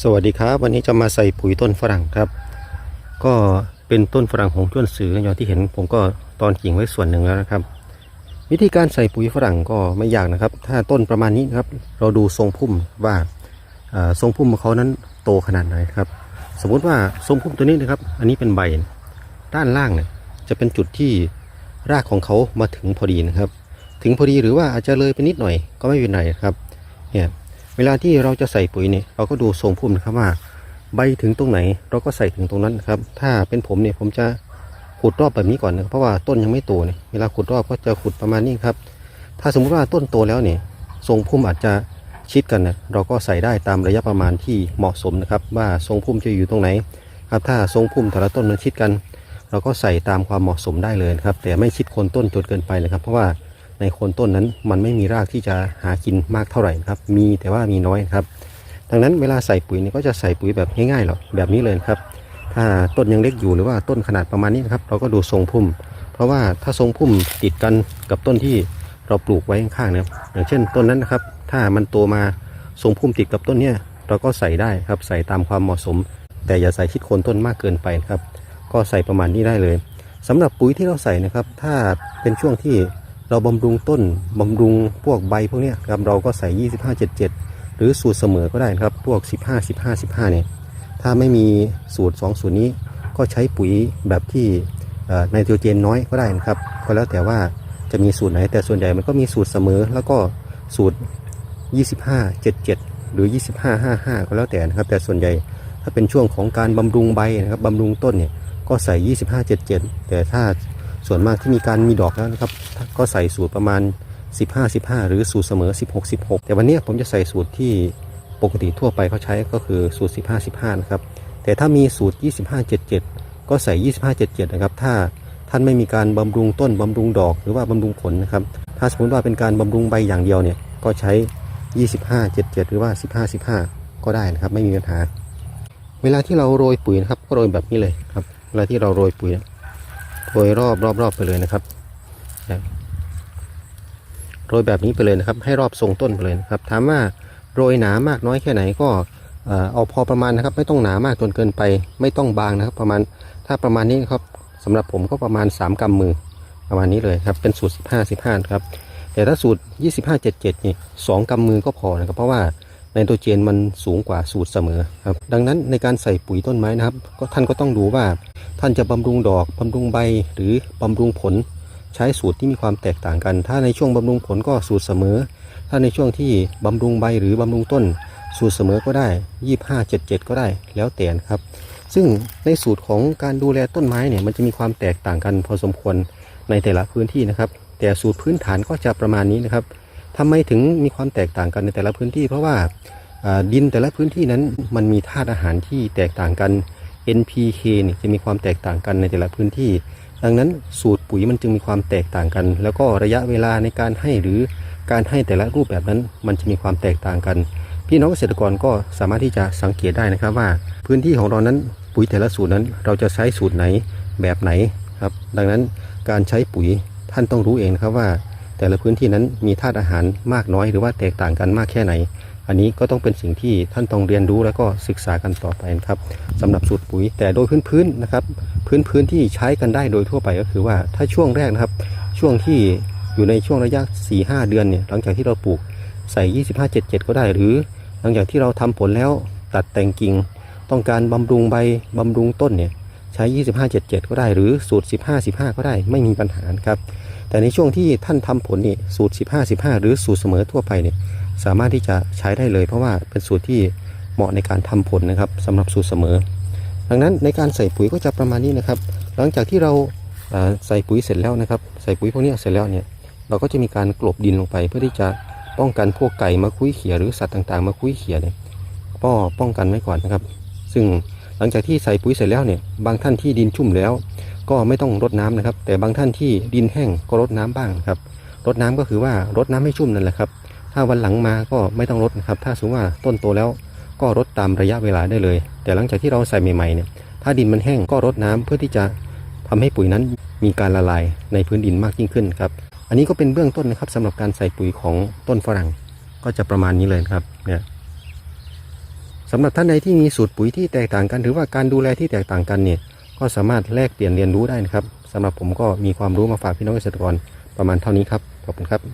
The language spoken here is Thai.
สวัสดีครับวันนี้จะมาใส่ปุ๋ยต้นฝรั่งครับ ก็เป็นต้นฝรั่งของต้นสืออย่างที่เห็นผมก็ตอนกิ่งไว้ส่วนหนึ่งแล้วนะครับ วิธีการใส่ปุ๋ยฝรั่งก็ไม่ยากนะครับ ถ้าต้นประมาณนี้นะครับ เราดูทรงพุ่มว่าอ่าทรงพุ่มของเขานั้นโตขนาดไหนครับ สมมุติว่าทรงพุ่มตัวนี้นะครับ อันนี้เป็นใบด้านล่างเนี่ยจะเป็นจุดที่รากของเขามาถึงพอดีนะครับ ถึงพอดีหรือว่าอาจจะเลยไปนิดหน่อยก็ไม่เป็นไรครับเนี่ย เวลาที่เราจะใส่ปุ๋ยเนี่ยเราก็ดูทรงพุ่มนะครับว่า ใบถึงตรงไหน เราก็ใส่ถึงตรงนั้นนะครับ ถ้าเป็นผมเนี่ยผมจะขุดรอบแบบนี้ก่อนนะเพราะว่าต้นยังไม่โตเนี่ยเวลาขุดรอบก็จะขุดประมาณนี้ครับ ถ้าสมมติว่าต้นโตแล้วเนี่ยทรงพุ่มอาจจะชิดกันนะเราก็ใส่ได้ตามระยะประมาณที่เหมาะสมนะครับ ว่าทรงพุ่มจะอยู่ตรงไหนครับถ้าทรงพุ่มแต่ละต้นมันชิดกัน เราก็ใส่ตามความเหมาะสมได้เลยครับ แต่ไม่ชิดโคนต้นจนเกินไปนะครับ เพราะว่า ในโคนต้นนั้น มันไม่มีรากที่จะหากินมากเท่าไหร่นะครับ มีแต่ว่ามีน้อยครับ ดังนั้นเวลาใส่ปุ๋ยเนี่ยก็จะใส่ปุ๋ยแบบง่ายๆหรอกแบบนี้เลยนะครับ ถ้าต้นยังเล็กอยู่หรือว่าต้นขนาดประมาณนี้นะครับ เราก็ดูทรงพุ่ม เพราะว่าถ้าทรงพุ่มติดกันกับต้นที่เราปลูกไว้ข้างๆนะครับอย่างเช่นต้นนั้นนะครับ ถ้ามันโตมาทรงพุ่มติดกับต้นเนี้ยเราก็ใส่ได้ครับใส่ตามความเหมาะสม แต่อย่าใส่ชิดโคนต้นมากเกินไปนะครับ ก็ใส่ประมาณนี้ได้เลยสำหรับปุ๋ยที่เราใส่นะครับ ถ้าเป็นช่วงที่ เราบำรุงต้นบำรุงพวกใบพวกนี้ครับเราก็ใส่ 25 77 หรือสูตรเสมอก็ได้นะครับพวก 15 15 15เนี่ยถ้าไม่มีสูตร 2 สูตรนี้ก็ใช้ปุ๋ยแบบที่ไนโตรเจนน้อยก็ได้นะครับก็แล้วแต่ว่าจะมีสูตรไหน แต่ส่วนใหญ่มันก็มีสูตรเสมอ แล้วก็สูตร 25 77 หรือ 25 55 ก็แล้วแต่นะครับ แต่ส่วนใหญ่ถ้าเป็นช่วงของการบำรุงใบนะครับบำรุงต้นเนี่ยก็ใส่ 25 77 แต่ถ้า ส่วนมากที่มีการมีดอกแล้วนะครับ ก็ใส่สูตรประมาณ 15 15 หรือสูตรเสมอ 16 16 แต่วันนี้ผมจะใส่สูตรที่ปกติทั่วไปเขาใช้ก็คือสูตร 15 15 นะครับ แต่ถ้ามีสูตร 25 77 ก็ใส่ 25 77 นะครับ ถ้าท่านไม่มีการบำรุงต้นบำรุงดอกหรือว่าบำรุงผลนะครับ ถ้าสมมติว่าเป็นการบำรุงใบอย่างเดียวเนี่ย ก็ใช้ 25 77 หรือว่า 15 15 ก็ได้นะครับ ไม่มีปัญหา เวลาที่เราโรยปุ๋ยนะครับ ก็โรยแบบนี้เลยครับ เวลาที่เราโรยปุ๋ยนี่ย โรยรอบรอบรอบไปเลยนะครับโรยแบบนี้ไปเลยนะครับ ให้รอบทรงต้นไปเลยนะครับ ถามว่าโรยหนามากน้อยแค่ไหนก็เอาพอประมาณนะครับ ไม่ต้องหนามากจนเกินไป ไม่ต้องบางนะครับ ประมาณถ้าประมาณนี้ครับสำหรับผมก็ประมาณ 3กำมือประมาณนี้เลยครับ เป็นสูตร 15 15 ครับ แต่ถ้าสูตร 25 77นี่สองกำมือก็พอนะครับ เพราะว่า ไนโตรเจนมันสูงกว่าสูตรเสมอครับ ดังนั้นในการใส่ปุ๋ยต้นไม้นะครับ ก็ท่านก็ต้องดูว่าท่านจะบำรุงดอกบำรุงใบหรือบำรุงผลใช้สูตรที่มีความแตกต่างกัน ถ้าในช่วงบำรุงผลก็สูตรเสมอ ถ้าในช่วงที่บำรุงใบหรือบำรุงต้น สูตรเสมอก็ได้ 25 77 ก็ได้แล้วแต่ครับ ซึ่งในสูตรของการดูแลต้นไม้เนี่ยมันจะมีความแตกต่างกันพอสมควรในแต่ละพื้นที่นะครับ แต่สูตรพื้นฐานก็จะประมาณนี้นะครับ ทำไมถึงมีความแตกต่างกันในแต่ละพื้นที่ เพราะว่าดินแต่ละพื้นที่นั้นมันมีธาตุอาหารที่แตกต่างกัน NPK นี่จะมีความแตกต่างกันในแต่ละพื้นที่ ดังนั้นสูตรปุ๋ยมันจึงมีความแตกต่างกัน แล้วก็ระยะเวลาในการให้หรือการให้แต่ละรูปแบบนั้น มันจะมีความแตกต่างกัน พี่น้องเกษตรกรก็สามารถที่จะสังเกตได้นะครับว่า พื้นที่ของเรานั้นปุ๋ยแต่ละสูตรนั้น เราจะใช้สูตรไหนแบบไหนครับ ดังนั้นการใช้ปุ๋ยท่านต้องรู้เองนะครับว่า แต่ละพื้นที่นั้นมีธาตุอาหารมากน้อยหรือว่าแตกต่างกันมากแค่ไหน อันนี้ก็ต้องเป็นสิ่งที่ท่านต้องเรียนรู้แล้วก็ศึกษากันต่อไปนะครับสำหรับสูตรปุ๋ย แต่โดยพื้นๆนะครับ พื้นพื้นที่ใช้กันได้โดยทั่วไปก็คือว่าถ้าช่วงแรกนะครับ ช่วงที่อยู่ในช่วงระยะ 4-5 เดือนเนี่ยหลังจากที่เราปลูกใส่ 25 77 ก็ได้หรือ หลังจากที่เราทำผลแล้วตัดแต่งกิ่งต้องการบำรุงใบบำรุงต้นเนี่ยใช้ 25 77 ก็ได้หรือสูตร 15 15 ก็ได้ไม่มีปัญหาครับ แต่ในช่วงที่ท่านทำผลนี่สูตร 15 15 หรือสูตรเสมอทั่วไปเนี่ยสามารถที่จะใช้ได้เลย เพราะว่าเป็นสูตรที่เหมาะในการทำผลนะครับสำหรับสูตรเสมอ ดังนั้นในการใส่ปุ๋ยก็จะประมาณนี้นะครับ หลังจากที่เราใส่ปุ๋ยเสร็จแล้วนะครับ ใส่ปุ๋ยพวกนี้เสร็จแล้วเนี่ยเราก็จะมีการกลบดินลงไป เพื่อที่จะป้องกันพวกไก่มาคุ้ยเขี่ยหรือสัตว์ต่างๆ มาคุ้ยเขี่ยเนี่ยก็ป้องกันไว้ก่อนนะครับ ซึ่งหลังจากที่ใส่ปุ๋ยเสร็จแล้วเนี่ยบางท่านที่ดินชุ่มแล้ว ก็ไม่ต้องรดน้ำนะครับ แต่บางท่านที่ดินแห้งก็รดน้ำบ้างครับรดน้ำก็คือว่ารดน้ำให้ชุ่มนั่นแหละครับ ถ้าวันหลังมาก็ไม่ต้องรดนะครับ ถ้าสมมติว่าต้นโตแล้วก็รดตามระยะเวลาได้เลย แต่หลังจากที่เราใส่ใหม่ๆเนี่ย ถ้าดินมันแห้งก็รดน้ำเพื่อที่จะทำให้ปุ๋ยนั้นมีการละลายในพื้นดินมากยิ่งขึ้นครับ อันนี้ก็เป็นเบื้องต้นนะครับสำหรับการใส่ปุ๋ยของต้นฝรั่งก็จะประมาณนี้เลยครับเนี่ยสำหรับท่านใดที่มีสูตรปุ๋ยที่แตกต่างกัน หรือว่าการดูแลที่แตกต่างกันเนี่ย ก็สามารถแลกเปลี่ยนเรียนรู้ได้นะครับสำหรับผมก็มีความรู้มาฝากพี่น้องเกษตรกรประมาณเท่านี้ครับขอบคุณครับ